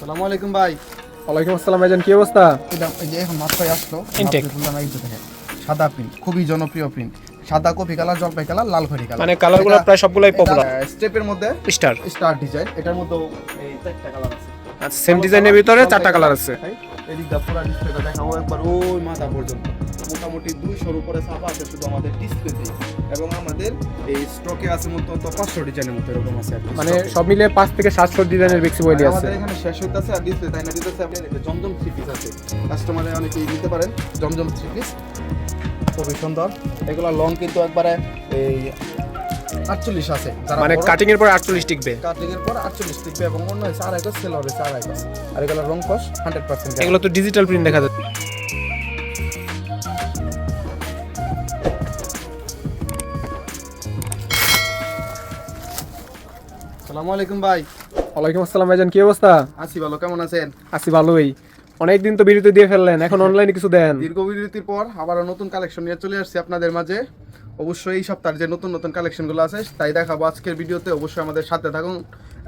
সালামু আলাইকুম ভাই। ওয়ালাইকুম আসসালাম ভাইজান কি অবস্থা? এটা এই যে এখন মাত্রই আসলো। ইনটেক বললাম এই যে সাদা প্রিন্ট খুবই জনপ্রিয় প্রিন্ট সাদা কফি কালার জলপাই কালার লাল খড়ি কালার। মানে কালারগুলো প্রায় সবগুলাই পপুলার স্টেপের মধ্যে স্টার স্টার ডিজাইন এটার মধ্যে এই চারটা কালার আছে। আচ্ছা সেম ডিজাইনের ভিতরে চারটা কালার আছে। ভাই, এদিকটা পুরো ডিসপ্লেটা দেখাবো একবার ওই মাথা পর্যন্ত। মোটামুটি দুইশোর উপরে ছাপা আছে শুধু আমাদের ডিসপ্লেতে এবং আমাদের এই স্টকে আছে মতো পাঁচশো ডিজাইনের মতো এরকম আছে মানে সব মিলে পাঁচ থেকে সাতশো ডিজাইনের বেক্সি বইলি আছে। আমাদের এখানে শেষ হইতাছে আর ডিসপ্লে তাই না? দিতেছে আপনি জমজম থ্রি পিস আছে। কাস্টমারে অনেকেই নিতে পারেন জমজম থ্রি পিস খুবই সুন্দর। এগুলো লং কিন্তু একবারে এই আটচল্লিশ আছে। মানে কাটিং এর পরে আটচল্লিশ টিকবে। কাটিং এর পর আটচল্লিশ টিকবে এবং অন্য হয়েছে আড়াই গজ সেল হবে আড়াই গজ আর এগুলো রং কস হান্ড্রেড পার্সেন্ট এগুলো তো ডিজিটাল প্রিন্ট দেখা যাচ্ছে। সালামু আলাইকুম ভাই। ওয়ালাইকুম আসসালাম ভাইজান কি অবস্থা? আসি ভালো কেমন আছেন? আছি ভালোই। অনেকদিন তো বিরতি দিয়ে ফেললেন এখন অনলাইনে কিছু দেন। দীর্ঘ বিরতির পর আবারও নতুন কালেকশন নিয়ে চলে আসছি আপনাদের মাঝে। অবশ্যই এই সপ্তাহের যে নতুন নতুন কালেকশনগুলো আছে তাই দেখাবো আজকের ভিডিওতে। অবশ্যই আমাদের সাথে থাকুন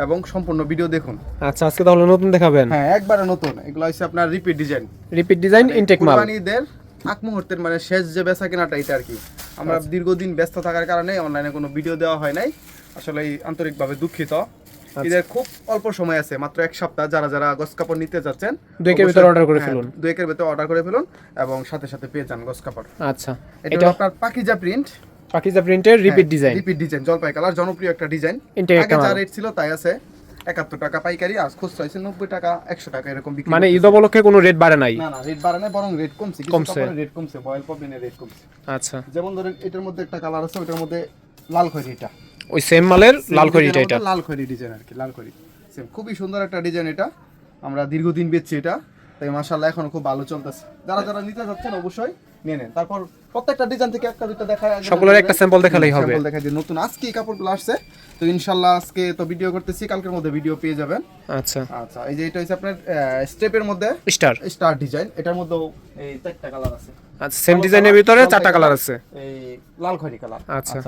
এবং সম্পূর্ণ ভিডিও দেখুন। আচ্ছা আজকে তাহলে নতুন দেখাবেন? হ্যাঁ একবারে নতুন। এগুলো হচ্ছে আপনার repeat design repeat design intact মাল। আগ মুহূর্তের মানে শেষ যে বেচা কেনাটা এটা আর কি। আমরা দীর্ঘদিন ব্যস্ত থাকার কারণে অনলাইনে কোনো ভিডিও দেওয়া হয় নাই। আসলে আন্তরিকভাবে দুঃখিত। ঈদের খুব অল্প সময় আছে মাত্র এক সপ্তাহ যারা যারা গস কাপড় নিতে যাচ্ছেন দুয়েকের ভিতরে order করে ফেলুন। দুয়েকের ভিতরে অর্ডার করে ফেলুন এবং সাথে সাথে পেয়ে যান গস কাপড়। আচ্ছা এটা আপনার পাকিজা প্রিন্ট পাকিজা প্রিন্টের রিপিট ডিজাইন রিপিট ডিজাইন জলপাই কালার জনপ্রিয় একটা ডিজাইন আগে যা রেট ছিল তাই আছে। একাত্তর টাকা পাইকারি আর খুচরা হয়েছে নব্বই টাকা একশো টাকা এরকম বিক্রি মানে ঈদ উপলক্ষে কোনো রেট বাড়ে নাই? না না রেট বাড়ে নাই বরং রেট কমছে কমছে। রেট কমছে বয়েল পপিনের রেট কমছে। আচ্ছা। যেমন ধরেন এটার মধ্যে একটা কালার আছে ওটার মধ্যে লাল খয়েরি এটা ওই সেম মালের লাল খড়িটা ডিজাইনের এটা। লাল খয়েরি ডিজাইন আর কি লাল খয়েরি সেম খুবই সুন্দর একটা ডিজাইন এটা। আমরা দীর্ঘদিন বেচছি এটা তাই মাশাআল্লাহ এখন খুব ভালো চলতেছে। যারা যারা নিতে যাচ্ছেন অবশ্যই নিয়ে নেন। তারপর প্রত্যেকটা ডিজাইন থেকে একটা দুটো দেখায় সকলের একটা sample দেখালেই হবে। স্যাম্পল দেখা দিই নতুন আজকে এই কাপড়গুলো আসছে তো ইনশাআল্লাহ আজকে তো ভিডিও করতেছি কালকের মধ্যে ভিডিও পেয়ে যাবেন। আচ্ছা। আচ্ছা এই যে এটা হচ্ছে আপনার স্টেপের মধ্যে স্টার স্টার ডিজাইন এটার মধ্যে এই চারটা কালার আছে। আচ্ছা সেম ডিজাইনের ভিতরে চারটা কালার আছে। এই লাল খয়েরি কালার আচ্ছা।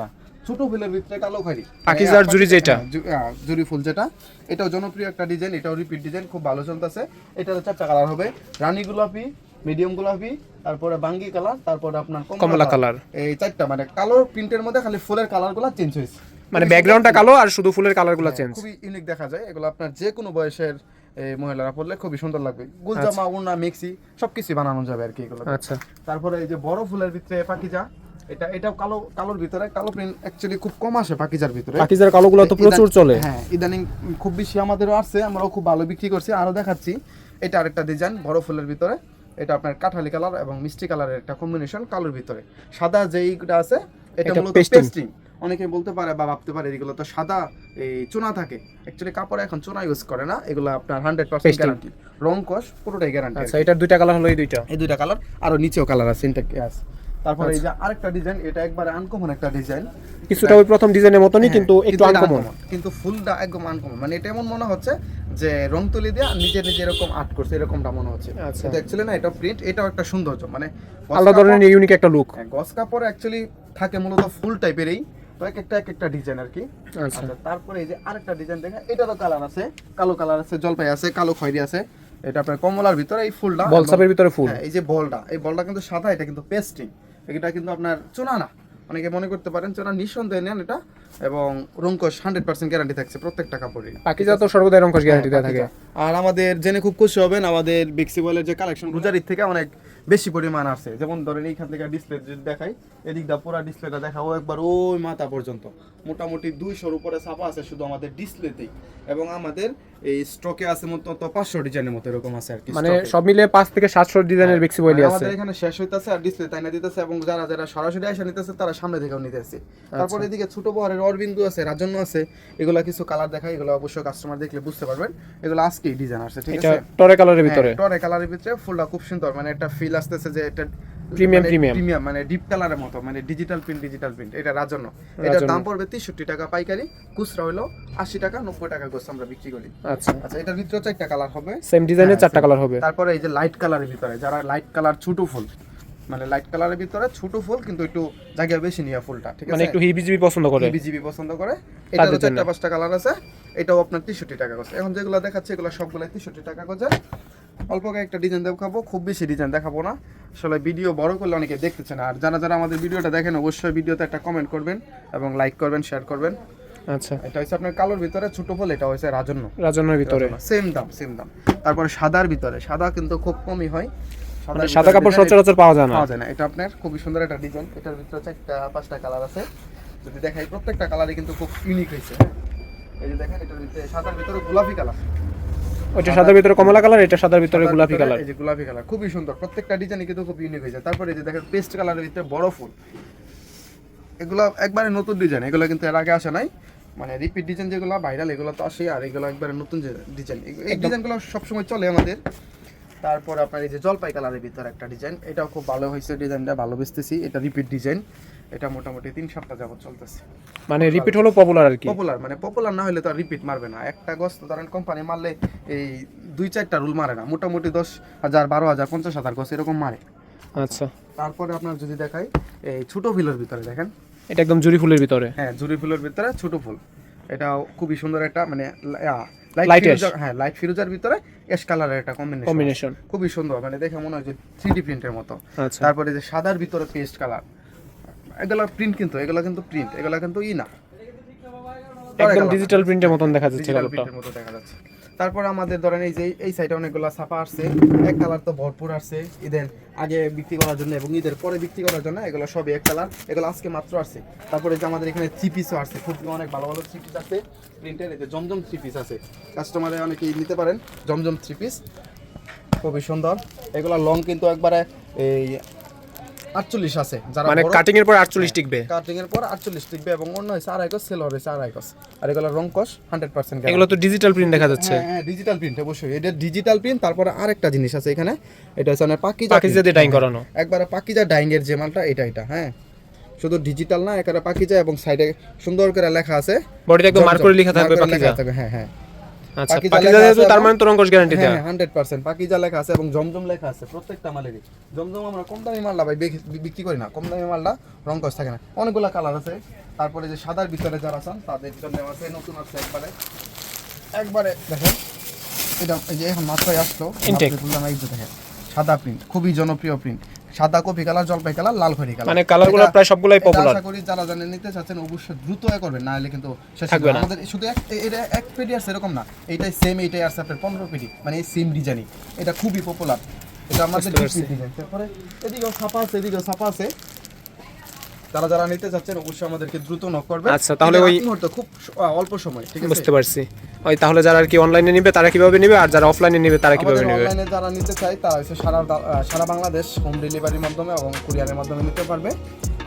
ছোট ফুলের ভিতরে কালো খয়েরি পাকিজার হ্যাঁ, জুড়ি যেটা? হ্যাঁ, হ্যাঁ, জুড়ি ফুল যেটা। এটাও জনপ্রিয় একটা ডিজাইন এটাও রিপিট ডিজাইন খুব ভালো চলতেছে। এটার চারটা কালার হবে রানী গোলাপি মিডিয়াম গোলাপি তারপরে বাঙ্গি কালার তারপরে আপনার কমলা কালার এই চারটা মানে কালো প্রিন্টের মধ্যে খালি ফুলের কালারগুলো চেঞ্জ হয়েছে। মানে ব্যাকগ্রাউন্ডটা কালো আর শুধু ফুলের কালারগুলো চেঞ্জ খুবই ইউনিক দেখা যায়। এগুলো আপনার যে কোনো বয়সের এই, মহিলারা পরলে খুবই সুন্দর লাগবে। গুলজামা উন্না মিক্সি সবকিছু বানানো যাবে আর কি এগুলো আচ্ছা। তারপরে এই যে বড় ফুলের ভিতরে পাকিজা এটা এটাও কালো কালোর ভিতরে কালো প্রিন্ট অ্যাকচুয়ালি খুব কম আসে পাকিজার ভিতরে। পাকিজার কালোগুলো তো প্রচুর চলে। হ্যাঁ ইদানিং খুব বেশি আমাদেরও আসছে আমরাও খুব ভালো বিক্রি করছি। আরও দেখাচ্ছি এটা আরেকটা ডিজাইন বড় ফুলের ভিতরে। এটা আপনার কাঠালি কালার এবং মিষ্টি কালারের একটা কম্বিনেশন কালোর ভিতরে। সাদা যেইটা আছে এটা মূলত পেস্টিং অনেকে বলতে পারে বা ভাবতে পারে এগুলো তো সাদা এই চুনা থাকে। অ্যাকচুয়ালি কাপড়ে এখন চুনা ইউজ করে না এগুলো আপনার হান্ড্রেড পার্সেন্ট গ্যারান্টি রং কস পুরোটাই গ্যারান্টি আচ্ছা এটার দুইটা কালার হলো এই দুইটা? এই দুইটা কালার আরও নিচেও কালার আছে ইনটেক আছে। তারপরে এই যে আরেকটা ডিজাইন এটা একবারে আনকমন একটা ডিজাইন কিছুটা ওই প্রথম ডিজাইনের মতনই হ্যাঁ, কিন্তু একটু আনকমন কিন্তু ফুলটা একদম আনকমন মানে এটা এমন মনে হচ্ছে যে রং তুলি দিয়ে নিজে নিজে এরকম আর্ট করছে এরকমটা মনে হচ্ছে। আচ্ছা। কিন্তু অ্যাকচুয়ালি না এটা প্রিন্ট এটাও একটা সৌন্দর্য। মানে আলাদা ধরনের ইউনিক একটা লুক হ্যাঁ, গস কাপড় অ্যাকচুয়ালি থাকে মূলত ফুল টাইপেরই তো এক একটা এক একটা ডিজাইন আর কি। আচ্ছা। আচ্ছা তারপরে এই যে আরেকটা ডিজাইন দেখেন এটারও কালার আছে। কালো কালার আছে জলপাই আছে কালো খয়েরি আছে। এটা আপনার কমলার ভিতরে এই ফুলটা বলসাপের ভিতরে ফুল হ্যাঁ, এই যে বলটা এই বলটা কিন্তু সাদা এটা কিন্তু পেস্টিং এটা কিন্তু আপনার চোনা না। অনেকে মনে করতে পারেন চোনা নিঃসন্দেহে নেন এটা এবং রঙ্কশ হান্ড্রেড পার্সেন্ট গ্যারান্টি থাকছে প্রত্যেকটা কাপড়ে পাকিজা তো সর্বদাই রঙ্কশ গ্যারান্টি দেওয়া থাকে। আর আমাদের জেনে খুব খুশি হবেন আমাদের বিক্সিবলের যে কালেকশন রোজারির থেকে অনেক বেশি পরিমাণ আছে যেমন ধরেন এইখান থেকে ডিসপ্লে যদি দেখাই এদিকটা পুরো ডিসপ্লেটা দেখাবো একবার ওই মাথা পর্যন্ত। মোটামুটি দুইশোর উপরে ছাপা আছে শুধু আমাদের ডিসপ্লেতেই এবং আমাদের এই স্টকে আছে মতো তো পাঁচশো ডিজাইনের মতো এরকম আছে আর কি মানে সব মিলে পাঁচ থেকে সাতশো ডিজাইনের বেক্সি বইলি আছে। আমাদের এখানে শেষ হইতাছে আর ডিসপ্লে তাই না দিতেছে এবং যারা যারা সরাসরি এসে নিতেছে তারা সামনে থেকেও নিতেছে। তারপর আচ্ছা। এদিকে ছোট বহরের অরবিন্দু আছে রাজন্য আছে এগুলা কিছু কালার দেখায় এগুলো অবশ্যই কাস্টমার দেখলে বুঝতে পারবেন। এগুলো আজকেই ডিজাইন আসছে ঠিক এটা আছে? টরে কালারের ভিতরে হ্যাঁ, টরে কালারের ভিতরে ফুলটা খুব সুন্দর মানে একটা ফিল আসতেছে যে এটা প্রিমিয়াম প্রিমিয়াম প্রিমিয়াম মানে ডিপ কালারের মতো মানে ডিজিটাল প্রিন্ট ডিজিটাল প্রিন্ট এটা রাজন্য। এটা। দাম পড়বে তেষট্টি টাকা পাইকারি খুচরা হলো আশি টাকা নব্বই টাকা গোছ আমরা বিক্রি করি। আচ্ছা। আচ্ছা এটার ভিতরে চারটা কালার হবে। সেম ডিজাইনের হ্যাঁ, চারটা কালার হবে। তারপরে এই যে লাইট কালারের ভিতরে যারা লাইট কালার ছোট ফুল মানে লাইট কালারের ভিতরে ছোট ফুল কিন্তু একটু জায়গা বেশি নিয়ে ফুলটা ঠিক আছে? মানে একটু হিবিজিবি পছন্দ করে? বিজিবি পছন্দ করে। এটারও জন্য। চারটা পাঁচটা কালার আছে। এটাও আপনার তেষট্টি টাকা করছে এখন যেগুলো দেখাচ্ছে এগুলো সবগুলো তেষট্টি টাকা করছে অল্প একটা ডিজাইন দেখাবো খুব বেশি ডিজাইন দেখাবো না। আসলে ভিডিও বড় করলে অনেকে দেখতেছে না। আর যারা যারা আমাদের ভিডিওটা দেখেন অবশ্যই ভিডিওতে একটা কমেন্ট করবেন এবং লাইক করবেন শেয়ার করবেন। আচ্ছা। এটা হচ্ছে আপনার কালোর ভিতরে ছোট ফুল এটা হচ্ছে রাজন্য। রাজনের ভিতরে। সেম দাম সেম দাম। তারপরে সাদার ভিতরে সাদা কিন্তু খুব কমই হয়। মানে সাদা কাপড় সচরাচর পাওয়া যায় না। পাওয়া যায় না। এটা আপনার খুবই সুন্দর একটা ডিজাইন এটার ভিতরে চারটা পাঁচটা কালার আছে। যদি দেখাই প্রত্যেকটা কালারই কিন্তু খুব ইউনিক হয়েছে। হ্যাঁ। এই যে দেখেন এটার ভিতরে সাদার ভিতরে গোলাপি কালার ওইটা সাদার ভিতরে কমলা কালার এটা সাদার ভিতরে গোলাপি কালার এই যে গোলাপি কালার খুবই সুন্দর। প্রত্যেকটা ডিজাইনই কিন্তু খুব ইউনিক হয়েছে। তারপরে এই যে দেখেন পেস্ট কালারের ভিতরে বড় ফুল। এগুলো একবারে নতুন ডিজাইন এগুলো কিন্তু এর আগে আসে নাই। মানে রিপিট ডিজাইন যেগুলো ভাইরাল এগুলো তো আসে আর এগুলো একবারে নতুন ডিজাইন এই ডিজাইনগুলো সবসময় চলে আমাদের। তারপর আপনার এই যে জলপাই কালারের ভিতরে একটা ডিজাইন এটাও খুব ভালো হয়েছে ডিজাইনটা ভালো বেচতেছি এটা রিপিট ডিজাইন এটা মোটামুটি তিন সপ্তাহ যাবত চলতেছে। মানে রিপিট হলো পপুলার আর কি? পপুলার মানে পপুলার না হলে তো আর রিপিট মারবে না। একটা গছ ধরেন কোম্পানি মারলে এই দুই চারটা রুল মারে না। মোটামুটি দশ হাজার বারো হাজার পঞ্চাশ হাজার গছ এরকম মারে। আচ্ছা। তারপরে আপনার যদি দেখাই এই ছোট ফুলের ভিতরে দেখেন। এটা একদম জুরি ফুলের ভিতরে? হ্যাঁ জুরি ফুলের ভিতরে ছোট ফুল। এটাও খুবই সুন্দর একটা মানে লাইট হ্যাঁ লাইট ফিরোজার ভিতরে এস কালারের একটা কম্বিনেশন কম্বিনেশন খুবই সুন্দর মানে দেখে মনে হয় যে থ্রি প্রিন্টের মতো। আচ্ছা। তারপরে যে সাদার ভিতরে পেস্ট কালার এগুলা প্রিন্ট কিন্তু এগুলা কিন্তু প্রিন্ট এগুলা কিন্তু ই না। একদম ডিজিটাল প্রিন্টের মতন দেখা যাচ্ছে দেখা যাচ্ছে। তারপরে আমাদের ধরেন এই যে, এই সাইডে অনেকগুলো ছাপা আসছে, এক কালার তো ভরপুর আসছে, ঈদের আগে বিক্রি করার জন্য এবং ঈদের পরে বিক্রি করার জন্য এগুলো সবই এক কালার এগুলো আজকে মাত্র আসছে। তারপরে যে আমাদের এখানে থ্রি পিসও আসছে, খুব অনেক ভালো ভালো থ্রি পিস আছে প্রিন্টের যে জমজম থ্রি পিস আছে। কাস্টমারে অনেকেই নিতে পারেন, জমজম থ্রি পিস খুবই সুন্দর। এগুলো লং কিন্তু একবারে এই আটচল্লিশ আছে। যারা মানে কাটিং এর পর 48 টিকবে? কাটিং এর পর আটচল্লিশ টিকবে এবং অন্য হয়েছে আড়াই কস সেল হয়েছে আড়াই কস আর এগুলো রং কস হান্ড্রেড পার্সেন্ট এগুলো তো ডিজিটাল প্রিন্ট দেখা যাচ্ছে। হ্যাঁ ডিজিটাল প্রিন্ট অবশ্যই। এটা ডিজিটাল প্রিন্ট তারপরে আরেকটা জিনিস আছে এখানে। এটা হচ্ছে আপনার পাকিজা পাকিজা দিয়ে ডাইং করানো। একবারে পাকিজা ডাইং এর যে মালটা এটা এটা হ্যাঁ। শুধু ডিজিটাল না একেবারে পাকিজা এবং সাইডে সুন্দর করে লেখা আছে। বডিতে একদম মার্ক করে লেখা থাকবে পাকিজা। হ্যাঁ হ্যাঁ। আচ্ছা পাকিজা তার মানে তো গ্যারান্টি দেয়া হ্যাঁ পাকিজা লেখা আছে এবং জমজম লেখা আছে প্রত্যেকটা মালেরই। জমজম আমরা কম দামি মালটা ভাই বিক্রি করি না। কম দামি মালটা রং কস থাকে না। অনেকগুলো কালার আছে। তারপরে যে সাদার ভিতরে যারা আছেন তাদের জন্য আছে নতুন আছে একবারে। একবারে দেখেন এটা এই যে এখন মাত্রই আসলো। দেখেন সাদা প্রিন্ট খুবই জনপ্রিয় প্রিন্ট সাদা কপি কালার জলপাই কালার লাল খড়ি কালার। মানে কালারগুলো প্রায় সবগুলাই পপুলার আশা করি যারা জানেন নিতে চাচ্ছেন অবশ্যই দ্রুত এ করবেন না হলে কিন্তু শেষ হবে। না। আমাদের শুধু এক এটা এক পেডি আছে এরকম না এইটাই সেম এইটাই আছে আপনার পনেরো পেডি মানে এই সেম ডিজাইনই এটা খুবই পপুলার এটা আমাদের ডিজাইন তারপরে এদিকেও ছাপা আছে এদিকেও ছাপা আছে। যারা যারা নিতে চাচ্ছেন অবশ্যই আমাদেরকে দ্রুত নক করবে আচ্ছা, তাহলে ওই- মুহূর্তে খুব অল্প সময় ঠিক আছে? বুঝতে পারছি। ওই তাহলে যারা আর কি অনলাইনে নিবে তারা কীভাবে নিবে? আর যারা অফলাইনে নিবে তারা কীভাবে নিবে? অনলাইনে যারা নিতে চায় তারা হচ্ছে সারা সারা বাংলাদেশ হোম ডেলিভারির মাধ্যমে এবং কুরিয়ারের মাধ্যমে নিতে পারবে।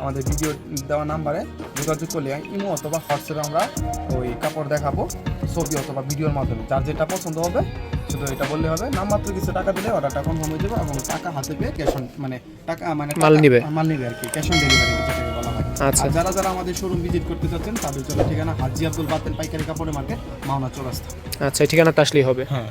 আমাদের ভিডিও দেওয়া নাম্বারে যোগাযোগ করলে ইমো অথবা হোয়াটসঅ্যাপে আমরা ওই কাপড় দেখাবো ছবি অথবা ভিডিওর মাধ্যমে। যার যেটা পছন্দ হবে শুধু এটা বললে হবে। নামমাত্র কিছু টাকা দিলে অর্ডারটা কনফার্ম হয়ে যাবে এবং টাকা হাতে পেয়ে ক্যাশ অন মানে টাকা মানে মাল নিবে। মাল নিবে আর কি ক্যাশ অন ডেলিভারি যেটাকে বলা। আচ্ছা। যারা যারা আমাদের শোরুম ভিজিট করতে চাচ্ছেন তাদের জন্য ঠিকানা হাজি আব্দুল বাতেন পাইকারি কাপড়ের মার্কেট মাওনা চৌরাস্তা। আচ্ছা এই ঠিকানাতে আসলেই হবে। হ্যাঁ।